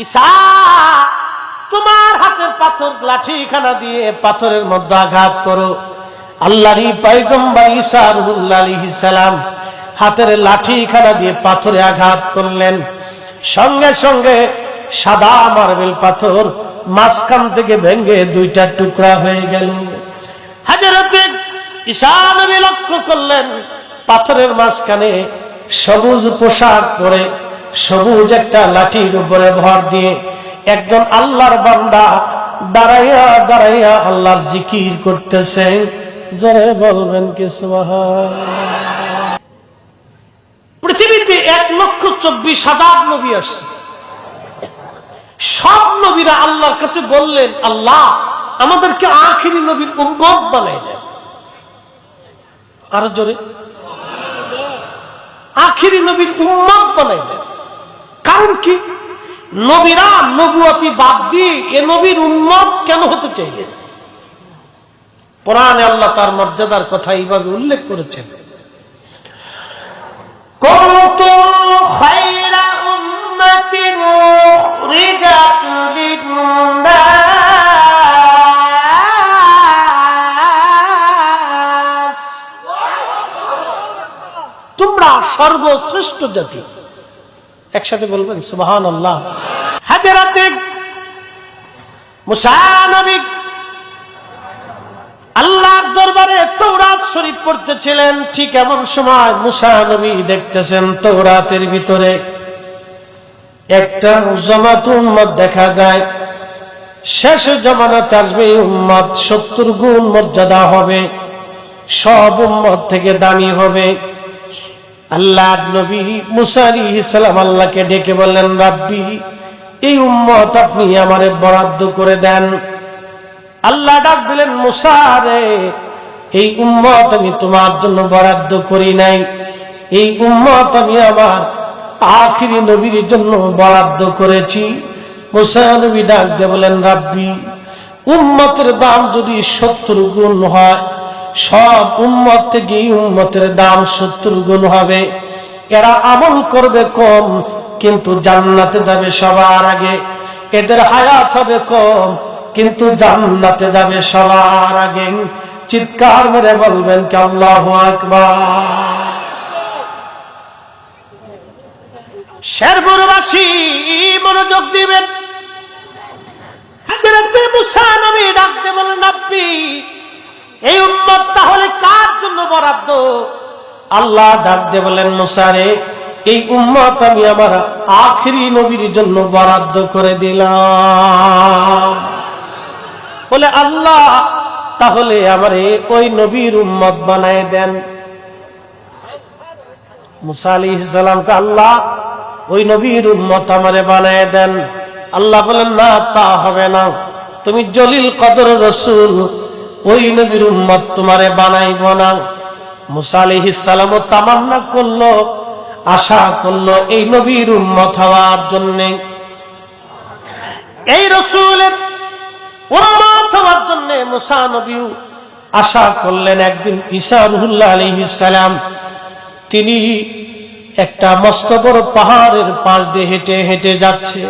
ঈসা তোমার হাতের পাথর লাঠিখানা দিয়ে পাথরের মধ্যে আঘাত করো। আল্লাহরই ঈসা রুহুল্লাহ আলাইহিস সালাম হাতের লাঠিখানা দিয়ে পাথরে আঘাত করলেন। সঙ্গে সঙ্গে সাদা মার্বেল পাথর মাঝখান থেকে ভেঙে দুইটা টুকরা হয়ে গেল। ঈশা লক্ষ্য করলেন, পাথরের মাঝখানে সবুজ পোশাক পরে সবুজ একটা লাঠির উপরে ভর দিয়ে একজন আল্লাহর বান্দা দাঁড়াইয়া দাঁড়াইয়া আল্লাহর জিকির করতেছে। জরে বলবেন কি পৃথিবীতে এক লক্ষ চব্বিশ হাজার নবী আসছে। সব নবীরা আল্লাহর কাছে বললেন, আল্লাহ, আমাদেরকে আখিরি নবীর উম্মত বানাই দেন। আরও জোরে। আখিরি নবীর উম্মত বানাই দেন। কারণ কি নবীরা নবুয়তি বাদ দিয়ে এ নবীর উন্মত কেন হতে চাইলেন? কোরআনে আল্লাহ তার মর্যাদার কথা এইভাবে উল্লেখ করেছেন। তোমরা সর্বশ্রেষ্ঠ জাতি। একসাথে বলবেন সুবহান আল্লাহ মুসানবী আল্লাহর দরবারে তৌরাত শরীফ পড়তেছিলেন, ঠিক এমন সময় মুসা নবী দেখতেছেন তৌরাতের ভিতরে একটা জমাত উম্মত দেখা যায়। শেষ জমানাত আসবে, উম্মত সত্তর গুণ মর্যাদা হবে, সব উম্মত থেকে দামি হবে। আল্লাহ নবী মুসা আলী ইসলাম আল্লাহকে ডেকে বললেন, রাব্বি, এই উম্মত আপনি আমারে বরাদ্দ করে দেন। আল্লাহ ডাক দিলেন মুসারে এই উম্মত আমি তোমার জন্য বরাদ্দ করি নাই। এই উম্মত আমি আমার আখিরি নবীর জন্য বরাদ্দ করেছি। মুসা নবী ডাক দিয়ে বলেন রাব্বি, উম্মতের দাম যদি সত্তর গুণ হয় সব উম্মত থেকে উম্মতের দাম সত্তর গুণ হবে। এরা আমল করবে কম, কিন্তু জান্নাতে যাবে সবার আগে। এদের হায়াত হবে কম, কিন্তু জান্নাতে যাবে সবার আগে। চিৎকার মেরে বলবেন কে আল্লাহ আকবার। শেরপুরবাসী মনোযোগ দিবেন। হাজরাতে মুসা নবী ডাকতে বলেন, আপনি এই উম্মত তাহলে কার জন্য বরাদ্দ? আল্লাহ ডাক দিয়ে বলেন, মুসারে, এই উম্মত আমি আমার আখরি নবীর জন্য বরাদ্দ করে দিলাম। বলে, আল্লাহ, তাহলে আমারে ওই নবীর উম্মত বানায় দেন। মুসা ইসলামকে আল্লাহ ওই নবীর উম্মত আমারে বানায় দেন। আল্লাহ বলেন, না, তা হবে না। তুমি জলিল কদর রসুল ওই নবীর উম্মত তোমারে বানাইব না। মুসা আলী ইসলামও তামান্না করল, আশা করল এই নবীর উম্মত হওয়ার জন্যে। এই রসুলের উম্মত হওয়ার জন্য মুসা নবীও আশা করলেন একদিন ঈসা রুহুল্লাহ আলহিসাম তিনি একটা মস্ত বড় পাহাড়ের পাশ দিয়ে হেঁটে হেঁটে যাচ্ছে।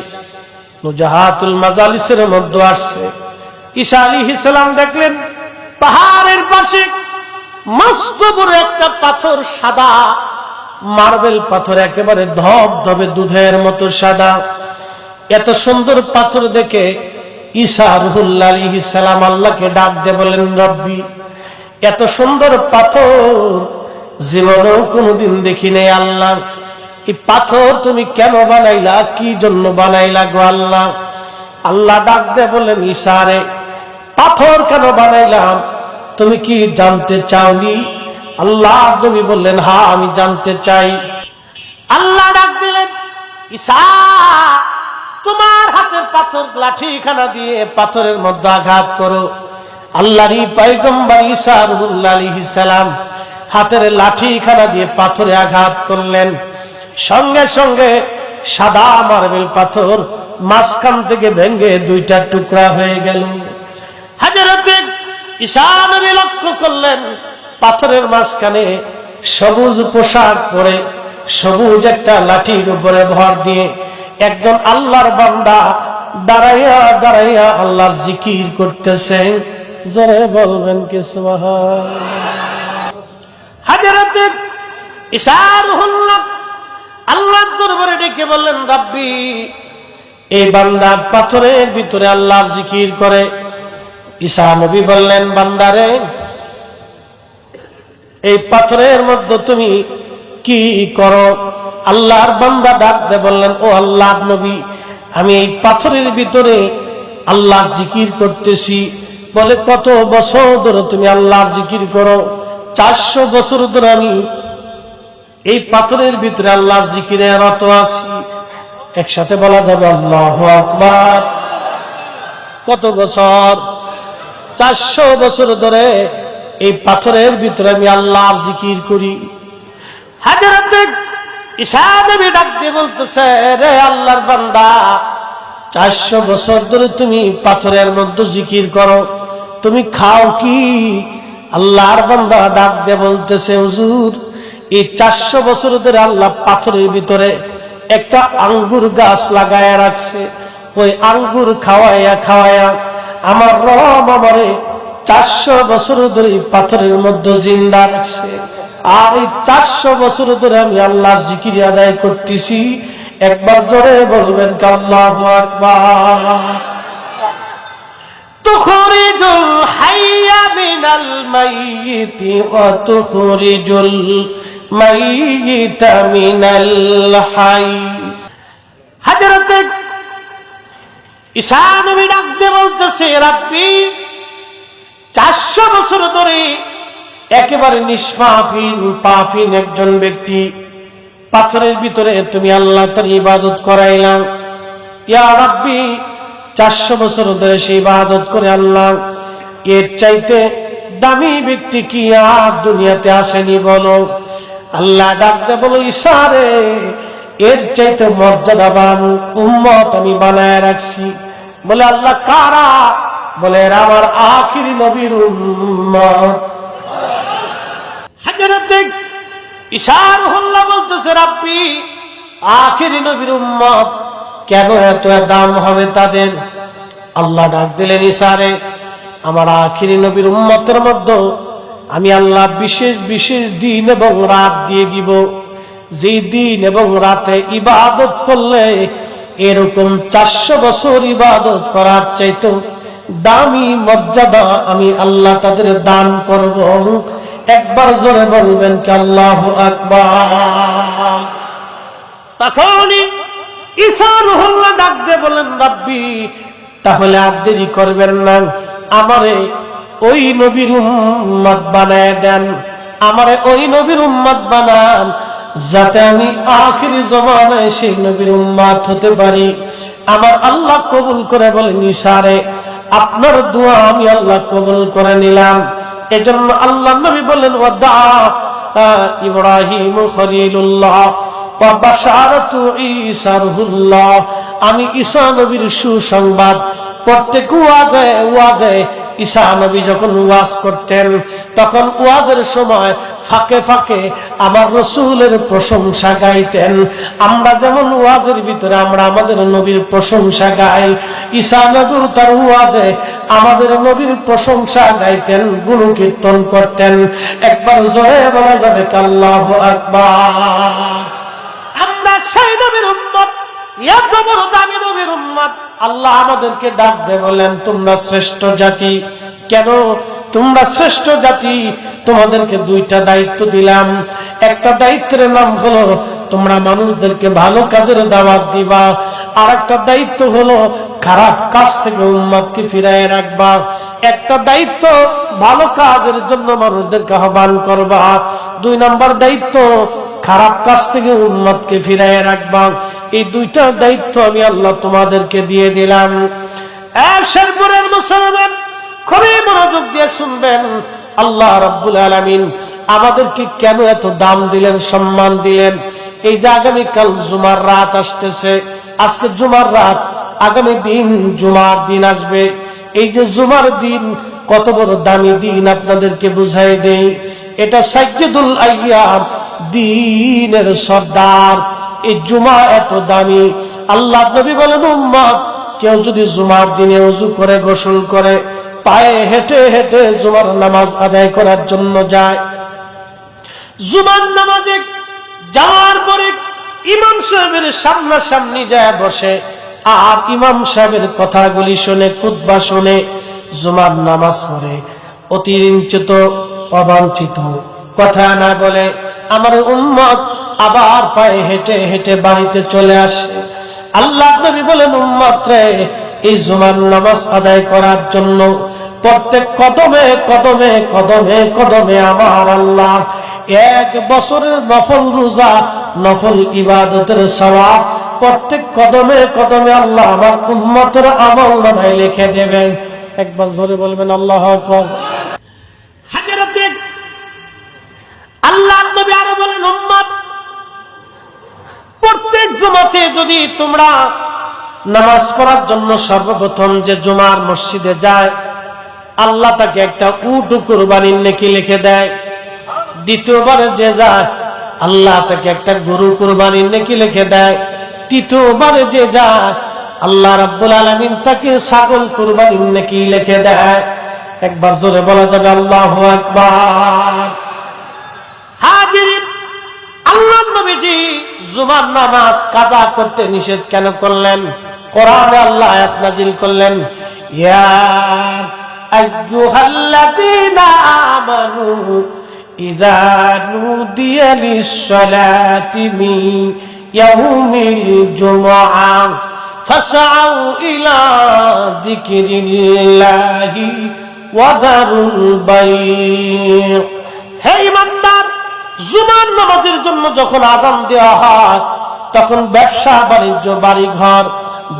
নুজাহাতুল মাজালিসের মধ্যে আসছে। ঈসা আলী ইসলাম দেখলেন পাহাড়ের পাশে মস্ত বড় একটা পাথর সাদা। মার্বেল পাথর একেবারে ধপ ধবে দুধের মতো সাদা। এত সুন্দর পাথর দেখে ঈসা রুহুল্লাহ আলী সালাম আল্লাহকে ডাক দে বলেন রব্বি, এত সুন্দর পাথর জীবনেও কোনোদিন দেখি নেই আল্লাহ। এই পাথর তুমি কেন বানাইলা? কি জন্য বানাইলা গো আল্লাহ? আল্লাহ ডাক দে বলেন ঈশারে পাথর কেন বানাইলাম? তুমি কি জানতে চাওনি? আল্লাহ নবী বললেন, হা, আমি জানতে চাই। আল্লাহ ডাক দিলেন ঈশা তোমার হাতের পাথর লাঠিখানা দিয়ে পাথরের মধ্যে আঘাত করো। আল্লাহরই পয়গম্বর ঈসা রুহুল্লাহ আলাইহিস সালাম হাতের লাঠিখানা দিয়ে পাথরে আঘাত করলেন। সঙ্গে সঙ্গে সাদা মার্বেল পাথর মাঝখান থেকে ভেঙে দুইটা টুকরা হয়ে গেল। ঈশা নবী লক্ষ্য করলেন, পাথরের মাঝখানে সবুজ পোশাক পরে সবুজ একটা লাঠির উপরে ভর দিয়ে একজন আল্লাহর বান্দা দাঁড়াইয়া দাঁড়াইয়া আল্লাহর জিকির করতেছে। জোরে বলবেন কি হাজারাতে ইসারুল্লাহ আল্লাহর দরবারে ডেকে বললেন, রাব্বি, এই বান্দা পাথরের ভিতরে আল্লাহর জিকির করে। ঈসা নবী বললেন, বান্দারে, এই পাথরের মধ্যে তুমি কি করো? আল্লাহর বান্দা ডাক দে বললেন, ও আল্লাহ নবী, আমি এই পাথরের ভিতরে আল্লাহ জিকির করতেছি। বলে, কত বছর ধরে তুমি আল্লাহর জিকির করো? চারশো বছর ধরে আমি এই পাথরের ভিতরে আল্লাহ জিকিরে রত আছি। একসাথে বলা যাবে, আল্লাহ আকবার। কত বছর চারশো বছর ধরে এই পাথরের ভিতরে আমি আল্লাহর জিকির করি। হাজারাতে ঈশা নবী ডাক দিয়ে বলতেছে, রে আল্লাহর বান্দা, চারশো বছর ধরে তুমি পাথরের মধ্যে জিকির করো। তুমি খাও কি? আল্লাহর বান্দা ডাক দিয়ে বলতেছে, হুজুর, এই চারশো বছর ধরে আল্লাহ পাথরের ভিতরে একটা আঙ্গুর গাছ লাগায়া রাখছে। ওই আঙ্গুর খাওয়াইয়া খাওয়াইয়া আমার রব আমারে চারশো বছর ধরে এই পাথরের মধ্যে জিন্দা রাখছে আর এই চারশো বছর ধরে আমি আল্লাহ জিকির আদায় করতেছি একবার জোরে বলবেন কাল্লাহ আকবার تخرج الحي من الميت وتخرج الميت من الحي حضرت ঈশা নবী ডাক দিয়ে বলতেছে, রাব্বি, চারশো বছর ধরে একেবারে নিষ্পাফিন পাফিন একজন ব্যক্তি। পাথরের ভিতরে তুমি আল্লাহ তার ইবাদত করাইলাম। ইয়া রাব্বি, চারশো বছর ধরে সে ইবাদত করে আল্লাহ। এর চাইতে দামি ব্যক্তি কি আর দুনিয়াতে আসেনি বলো? আল্লাহ ডাকতে বলো ইশারে এর চাইতে মর্যাদাবান উম্মত আমি বানায় রাখছি। বলে আল্লাহ, কারা? বলে আমার আখিরি নবীর উম্মত। কেন এত দাম হবে তাদের? আল্লাহ ডাক দিলেন আমার উম্মতের আমি আল্লাহ বিশেষ বিশেষ দিন এবং রাত দিয়ে দিব। যে দিন এবং রাতে ইবাদত করলে এরকম চারশো বছর ইবাদত করার চাইতো দামি মর্যাদা আমি আল্লাহ তাদের দান করব। একবার জোরে বলবেন কি আল্লাহ তখনই রুহুল্লাহ ডাক বলেন রাব্বি, তাহলে আর দেরি করবেন না। আমারে ওই নবীর উম্মত বানায় দেন। আমারে ওই নবীর উম্মত বানান। যাতে আমি আখিরি জমানায় সেই নবীর উম্মত হতে পারি। আমার আল্লাহ কবুল করে বলেন, ইশারে, আপনার দোয়া আমি আল্লাহ কবুল করে নিলাম। এজন্য আল্লাহ নবী বলেন, ওয়াদা ইব্রাহিম খলিলুল্লাহ আমি ঈসা নবীর সুসংবাদ, প্রত্যেক ওয়াজে ওয়াজে ঈসা নবী যখন ওয়াজ করতেন, তখন ওয়াজের সময় ফাঁকে ফাঁকে আমার রসুলের প্রশংসা গাইতেন। আমরা যেমন ওয়াজের ভিতরে আমরা আমাদের নবীর প্রশংসা গাই ঈসা নবী তার ওয়াজে আমাদের নবীর প্রশংসা গাইতেন, গুণকীর্তন করতেন। একবার জোরে বলা যাবে কাল্লাহ আকবার। আমরা সেই নবীর উম্মত, এত বড় দামি নবীর উম্মত আল্লাহ আমাদেরকে ডাক দে বলেন তোমরা শ্রেষ্ঠ জাতি। কেন? তোমরা শ্রেষ্ঠ জাতি, তোমাদেরকে দুইটা দায়িত্ব দিলাম। একটা দায়িত্বের নাম হলো, তোমরা মানুষদেরকে ভালো কাজের দাওয়াত দিবা। আর একটা দায়িত্ব হলো, খারাপ কাজ থেকে উম্মাদকে ফিরায় রাখবা। একটা দায়িত্ব, ভালো কাজের জন্য মানুষদেরকে আহ্বান করবা। দুই নম্বর দায়িত্ব খারাপ কাজ থেকে উন্মতকে ফিরাই রাখবা। এই দুইটা দায়িত্ব আমি আল্লাহ তোমাদেরকে দিয়ে দিলাম। মুসলমান খুবই মনোযোগ দিয়ে শুনবেন, আল্লাহ রাব্বুল আলামিন আমাদেরকে কেন এত দাম দিলেন, সম্মান দিলেন? এই যে আগামীকাল জুমার রাত আসতেছে, আজকে জুমার রাত, আগামী দিন জুমার দিন আসবে। এই যে জুমার দিন, কত বড় দামি দিন আপনাদেরকে বুঝাই দেই। এটা সাইয়্যিদুল আইয়াম দিনের সর্দার। এই জুমা এত দামি। আল্লাহ নবী বলেন, উম্মত, কেউ যদি জুমার দিনে উজু করে গোসল করে, পায়ে হেঁটে হেঁটে জুমার নামাজ আদায় করার জন্য যায়। জুমার নামাজে যাওয়ার পরে ইমাম সাহেবের সামনাসামনি যায় বসে, আর ইমাম সাহেবের কথাগুলি শুনে কুতবা শুনে জুমার নামাজ পড়ে। অতিরিঞ্চিত অবাঞ্ছিত। কথা না বলে আমার উম্মত আবার পায়ে হেঁটে হেঁটে বাড়িতে চলে আসে। আল্লাহ নবী বলেন, উম্মত রে, এই জুমার নামাজ আদায় করার জন্য প্রত্যেক কদমে কদমে কদমে কদমে আমার আল্লাহ এক বছরের নফল রোজা, নফল ইবাদতের সওয়াব প্রত্যেক কদমে কদমে আল্লাহ আমার উম্মতের আমল নামায় লিখে দেবেন। একবার জোরে বলবেন, আল্লাহ জুমাতে যদি তোমরা নামাজ পড়ার জন্য সর্বপ্রথম যে জুমার মসজিদে যায়, আল্লাহ তাকে একটা উট কুরবানির নেকি লিখে দেয়। দ্বিতীয়বারে যে যায়, আল্লাহ তাকে একটা গরু কুরবানির নেকি লিখে দেয়। তৃতীয়বারে যে যায়, আল্লাহ রাব্বুল আলামিন তাকে ছাগল কুরবানির নেকি লিখে দেয়। একবার জোরে বলা যাবে, আল্লাহু আকবার। হাজির আল্লাহ নবীজি জুমার নামাজ কাজা করতে নিষেধ কেন করলেন? কোরআনে আল্লাহ আয়াত নাজিল করলেন, ইয়া আইয়ুহাল্লাযীনা আমানু ইযা নুদিয়া লিস-সালাতি মিন ইয়াউমিল জুমআ ফাসআউ ইলা যিকরিল্লাহি ওয়া দারুল বাই' হে ইমানদার জুমার নামাজের জন্য যখন আজান দেওয়া হয়, তখন ব্যবসা, বাণিজ্য বাড়ি ঘর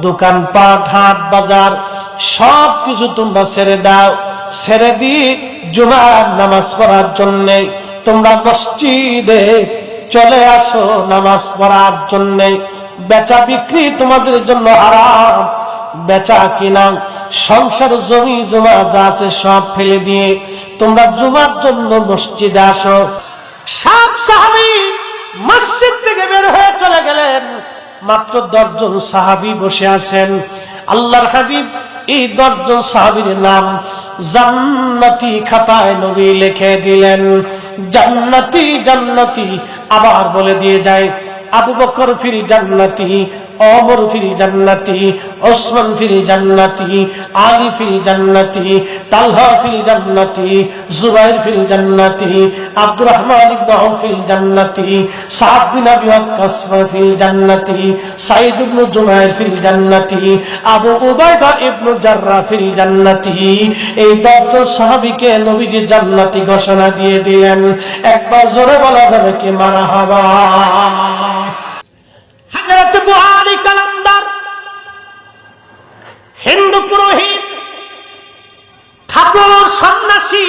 দোকানপাট হাট, বাজার সব কিছু তোমরা ছেড়ে দাও। ছেড়ে দিয়ে জুমার নামাজ পড়ার জন্য তোমরা মসজিদে চলে আসো নামাজ পড়ার জন্য। বেচা বিক্রি তোমাদের জন্য হারাম। বেচা কিনা, সংসার, জমি, জমা, যা আছে সব ফেলে দিয়ে তোমরা জুমার জন্য মসজিদে আসো। সব সাহাবি মসজিদ থেকে বের হয়ে চলে গেলেন। মাত্র দশজন সাহাবি বসে আছেন। আল্লাহর হাবিব এই দশজন সাহাবির নাম জান্নাতি খাতায় নবী লিখে দিলেন। জান্নাতি জান্নাতি, আবার বলে দিয়ে যায়, আবু বকর ফিল জান্নাতি অমর ফিল জান্নাতি, ওসমান ফিল জান্নাতি, আলী ফিল জান্নাতি, তালহা ফিল জান্নাতি, জুবাইর ফিল জান্নাতি, আব্দুর রহমান ইবনে ফিল জান্নাতি, সাদ বিন আবি ওয়াক্কাস ফিল জান্নাতি, সাইদ ইবনে জুবাইর ফিল জান্নাতি, আবু উবাইদা ইবনে জাররা ফিল জান্নাতি। এই দশজন সাহাবীকে নবীজি জান্নাতি ঘোষণা দিয়ে দিলেন, একবার জোরে বলা যাবে কি মারহাবা হিন্দু পুরোহিত, ঠাকুর সন্ন্যাসী,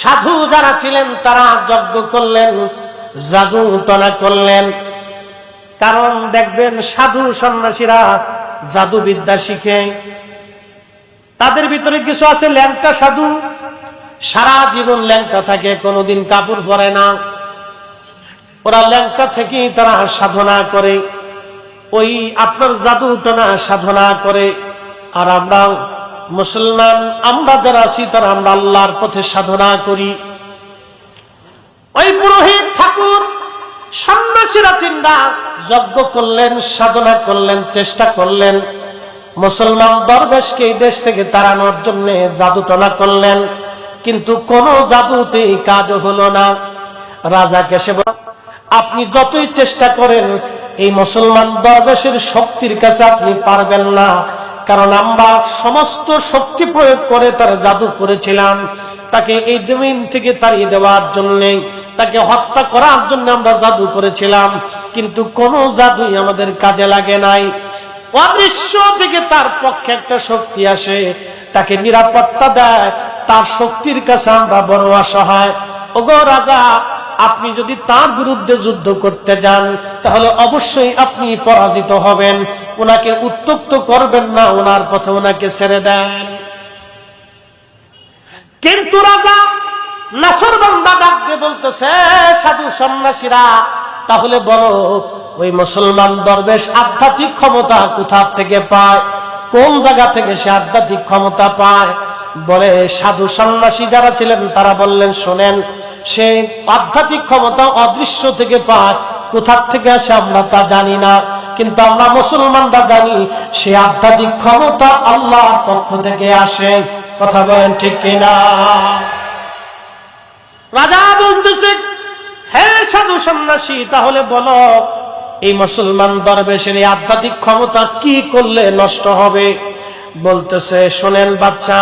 সাধু যারা ছিলেন তারা যজ্ঞ করলেন, জাদু টনা করলেন। কারণ দেখবেন সাধু সন্ন্যাসীরা জাদু বিদ্যা শিখে। তাদের ভিতরে কিছু আছে ল্যাংটা সাধু, সারা জীবন ল্যাংটা থাকে, কোনোদিন কাপড় পরে না। ওরা ল্যাংটা থেকেই তারা সাধনা করে। ওই আপনার জাদু টানা সাধনা করে। আর আমরা মুসলমান আমরা যারা আছি তারা আমরা আল্লাহর পথে সাধনা করি। ওই পুরোহিত ঠাকুর সন্ন্যাসীরা তিনটা যজ্ঞ করলেন সাধনা করলেন চেষ্টা করলেন। মুসলমান দরবেশকে এই দেশ থেকে তাড়ানোর জন্য জাদু টনা করলেন। কিন্তু কোনো জাদুতেই কাজ হলো না। রাজাকে সে বলল, আপনি যতই চেষ্টা করেন, এই মুসলমান দরবেশের শক্তির কাছে আপনি পারবেন না। কারণ আমরা সমস্ত শক্তি প্রয়োগ করে তার জাদু করেছিলাম। তাকে এই জমিন থেকে তাড়িয়ে দেওয়ার জন্য, তাকে হত্যা করার জন্য আমরা জাদু করেছিলাম। কিন্তু কোনো জাদুই আমাদের কাজে লাগে নাই। অদৃশ্য থেকে তার পক্ষে একটা শক্তি আসে, তাকে নিরাপত্তা দেয়, তার শক্তির কাছে আমরা বড় অসহায়। ওগো রাজা আপনি যদি তার বিরুদ্ধে যুদ্ধ করতে যান, তাহলে অবশ্যই আপনি পরাজিত হবেন। ওনাকে উত্তক্ত করবেন না ওনার পথে ওনাকে ছেড়ে দেন। কিন্তু রাজা নাসর বান্দা ডাক বলতেছে, সাধু সন্ন্যাসীরা, তাহলে বলো, ওই মুসলমান দরবেশ আধ্যাত্মিক ক্ষমতা কোথা থেকে পায়? কোন জায়গা থেকে সে আধ্যাত্মিক ক্ষমতা পায়? বলে সাধু সন্ন্যাসী যারা ছিলেন তারা বললেন শোনেন সে আধ্যাত্মিক ক্ষমতা অদৃশ্য থেকে পায়। কোথার থেকে আসে আমরা তা জানি না। কিন্তু আমরা মুসলমানরা জানি সে আধ্যাত্মিক ক্ষমতা আল্লাহর পক্ষ থেকে আসে। কথা বলেন ঠিক কিনা? রাজা বলতেছে হ্যাঁ সাধু সন্ন্যাসী তাহলে বলো এই মুসলমান দরবেশের এই আধ্যাত্মিক ক্ষমতা কি করলে নষ্ট হবে? বলতেছে শোনেন বাচ্চা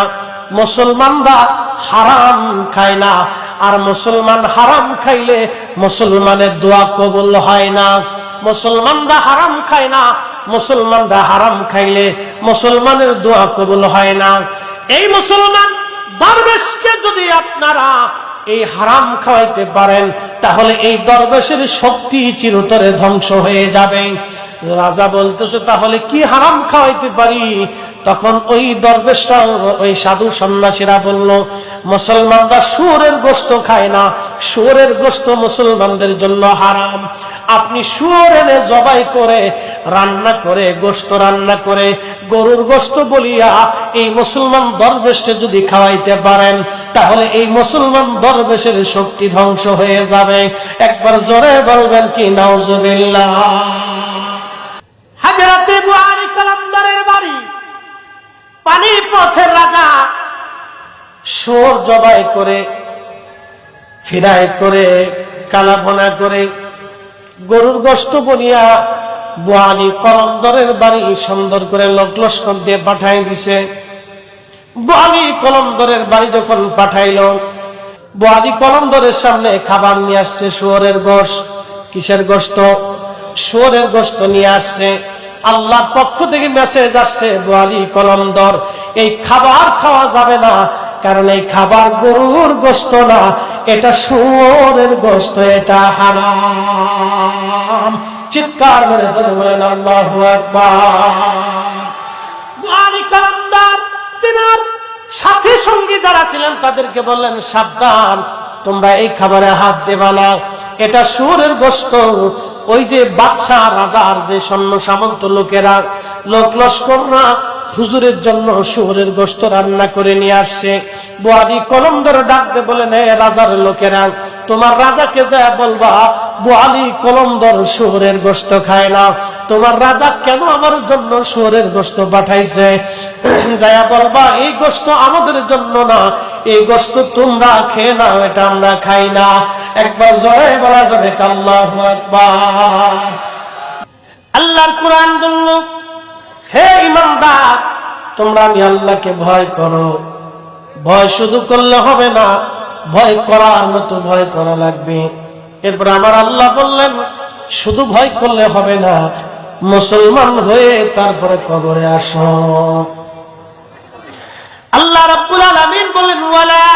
মুসলমানরা হারাম খায় না। আর মুসলমান হারাম খাইলে মুসলমানের দোয়া কবুল হয় না। মুসলমানরা হারাম খায় না। মুসলমানরা হারাম খাইলে মুসলমানের দোয়া কবুল হয় না। এই মুসলমান দরবেশকে যদি আপনারা এই হারাম খাওয়াইতে পারেন, তাহলে এই দরবেশের শক্তি চিরতরে ধ্বংস হয়ে যাবে। রাজা বলতেছে, তাহলে কি হারাম খাওয়াইতে পারি? তখন ওই দরবেশরা ওই সাধু সন্ন্যাসীরা বলল, মুসলমানরা সুরের গোস্ত খায় না। সুরের গোস্ত মুসলমানদের জন্য হারাম। আপনি শুয়োর এনে জবাই করে, রান্না করে, গোস্ত রান্না করে, গরুর গোস্ত বলিয়া এই মুসলমান দরবেশকে যদি খাওয়াইতে পারেন, তাহলে এই মুসলমান দরবেশের শক্তি ধ্বংস হয়ে যাবে। একবার জোরে বলবেন কি, নাউজুবিল্লাহ। হাজরাতে বুহারি বাড়ি। পানি পথের রাজা সোর জবাই করে, ফিরাই করে কালাভনা করে, গরুর গোস্ত বনিয়া বুয়ানি কলন্দরের বাড়ি সুন্দর করে লস্কর দিয়ে পাঠাই দিছে। বুয়ালি কলন্দরের বাড়ি যখন পাঠাইল, বুয়ালি কলন্দরের সামনে খাবার নিয়ে আসছে শুয়োরের গোশ, কিসের গোস্ত শুয়োরের গোস্ত নিয়ে আসছে। আল্লাহর পক্ষ থেকে মেসেজ আসছে, বোয়ালি কলন্দর এই খাবার খাওয়া যাবে না, কারণ এই খাবার গরুর গোস্ত না, এটা শুয়োরের গোস্ত এটা হারাম। চিৎকার মেরে চলে বলেন, আল্লাহু কালামদার সাথী সঙ্গী যারা ছিলেন, তাদেরকে বললেন, সাবধান, তোমরা এই খাবারে হাত দেবা না, এটা সুরের গোস্ত ওই যে বাদশাহ রাজার যে সৈন্য সামন্ত লোকেরা লোক লস্কররা হুজুরের জন্য শুহরের গোস্ত রান্না করে নিয়ে আসছে বুয়ারি কলম ধরে ডাকতে বলে, নে রাজার লোকেরা, তোমার রাজাকে যা বলবা বুয়ালি কলম ধর শুয়োরের গোস্ত খায় না। তোমার রাজা কেন আমার জন্য শুয়োরের গোস্ত পাঠাইছে? বলবা, এই গোস্ত আমাদের জন্য না। এই গোস্ত তোমরা খেয়ে না এটা আমরা খাই না। একবার জয় বলা যাবে কাল্লাহু আল্লাহর কোরআন বলল, হে ইমানদার, তোমরা আমি আল্লাহকে ভয় করো। ভয় শুধু করলে হবে না, ভয় করার মতো ভয় করা লাগবে। এরপর আমার আল্লাহ বললেন, শুধু ভয় করলে হবে না, মুসলমান হয়ে তারপরে কবরে আসো। আল্লাহ রাব্বুল আলামিন বলেন ওয়ালা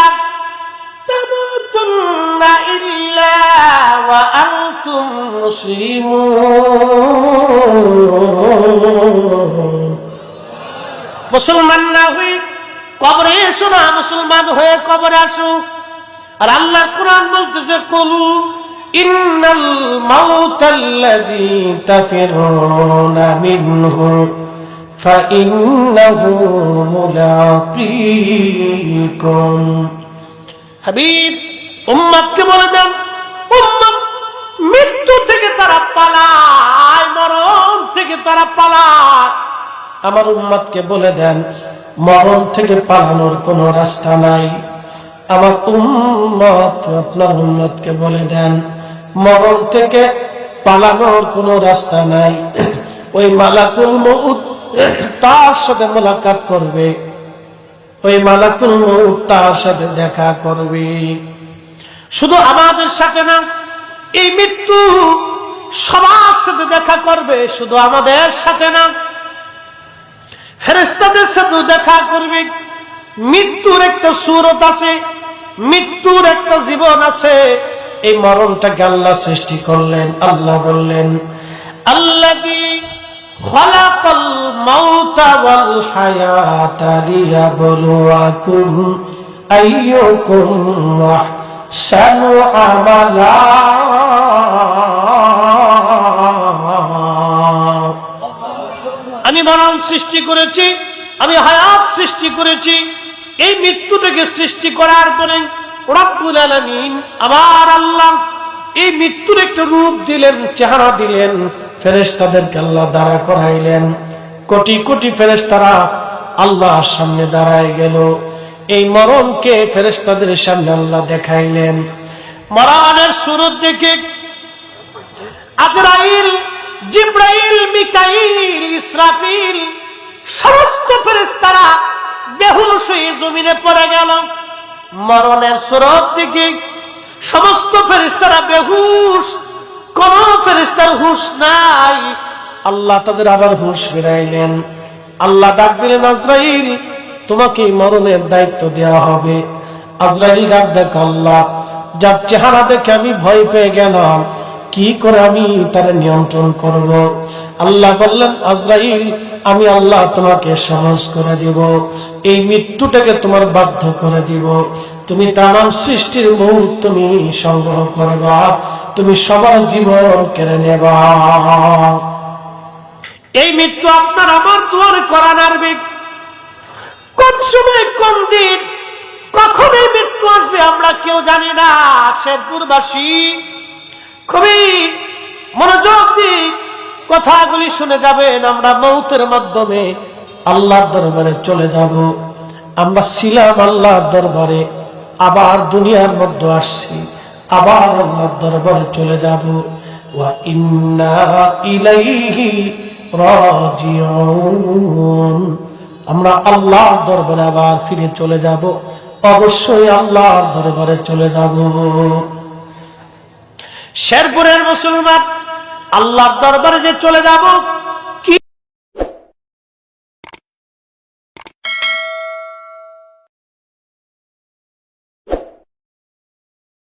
তামুতুন্না ইল্লা ওয়া আনতুম মুসলিমুন। মুসলমান না হয়ে কবরে এসো না, মুসলমান হয়ে কবরে আসো। আর আল্লাহ কোরআন বলতেছে, কুল ইন্নাল মাউতাল্লাযী তাফিরুনা মিনহু فإنه ملاقيكم হাবিব উম্মতকে বলে দেন উম্মত মৃত্যু থেকে তারা পালায় মরণ থেকে তারা পালায় আমার উম্মতকে বলে দেন মরণ থেকে পালানোর কোনো রাস্তা নাই আমার উম্মত, আপনার উম্মতকে বলে দেন, মরণ থেকে পালানোর কোনো রাস্তা নাই। ওই মালাকুল মউত তার সাথে মোলাকাত করবে। ওই মালাকুল মউত তার সাথে দেখা করবে। শুধু আমাদের সাথে না, এই মৃত্যু সবার সাথে দেখা করবে, শুধু আমাদের সাথে না। ফেরেস্তাদের সাথে দেখা করবে। মৃত্যুর একটা সুরত আছে। মৃত্যুর একটা জীবন আছে। এই মরণটাকে আল্লাহ সৃষ্টি করলেন। আল্লাহ বললেন আল্লাহ কি আমালা। আমি মরণ সৃষ্টি করেছি, আমি হায়াত সৃষ্টি করেছি। এই মৃত্যুটাকে সৃষ্টি করার পরে রব্বুল আলামিন আবার আল্লাহ এই মৃত্যুর একটা রূপ দিলেন, চেহারা দিলেন। ফেরেশতাদেরকে আল্লাহ দাঁড়া করাইলেন। কোটি কোটি ফেরেশতারা আল্লাহর সামনে দাঁড়ায় গেল। এই মরণকে ফেরেশতাদের সামনে আল্লাহ দেখাইলেন। মরণের সুরত দেখে আজরাইল, জিব্রাইল, মিকাইল, ইসরাফিল, সমস্ত ফেরেশতারা বেহুশ হয়ে জমিনে পড়ে গেল মরণের স্রোত দিকে সমস্ত ফেরেশতারা বেহুশ, কোন ফেরেশতার হুশ নাই। আল্লাহ তাদের আবার হুশ ফিরাইলেন। আল্লাহ ডাক দিলেন, আজরাইল, তোমাকে মরণের দায়িত্ব দেওয়া হবে। আজরাইল ডাক, দেখ আল্লাহ, যার চেহারা দেখে আমি ভয় পেয়ে গেলাম, কি করে আমি তার নিয়ন্ত্রণ করব? আল্লাহ বললেন, আজরাইল আমি আল্লাহ তোমাকে সহজ করে দিব। এই মৃত্যুটাকে তোমার বাধ্য করে দিব। তুমি তামাম সৃষ্টির মুহূর্ত তুমি সংগ্রহ করবা তুমি সবার জীবন কেড়ে নেবা। এই মৃত্যু আপনার আমার দুয়ারে করা নারবে কোন সময়, কোন দিন, কখন এই মৃত্যু আসবে আমরা কেউ জানি না। শেরপুরবাসী খুবই কথাগুলি শুনে যাবেন, আমরা মৌতের মাধ্যমে আল্লাহর দরবারে চলে যাব। আমরা ছিলাম আল্লাহর দরবারে, আবার দুনিয়ার মধ্যে আসছি, আবার আল্লাহর দরবারে চলে যাব। ওয়া ইন্না ইলাইহি রাজিউন। আমরা আল্লাহর দরবারে আবার ফিরে চলে যাব, অবশ্যই আল্লাহর দরবারে চলে যাব। শেরপুরের মুসলমান আল্লাহর দরবারে যে চলে যাব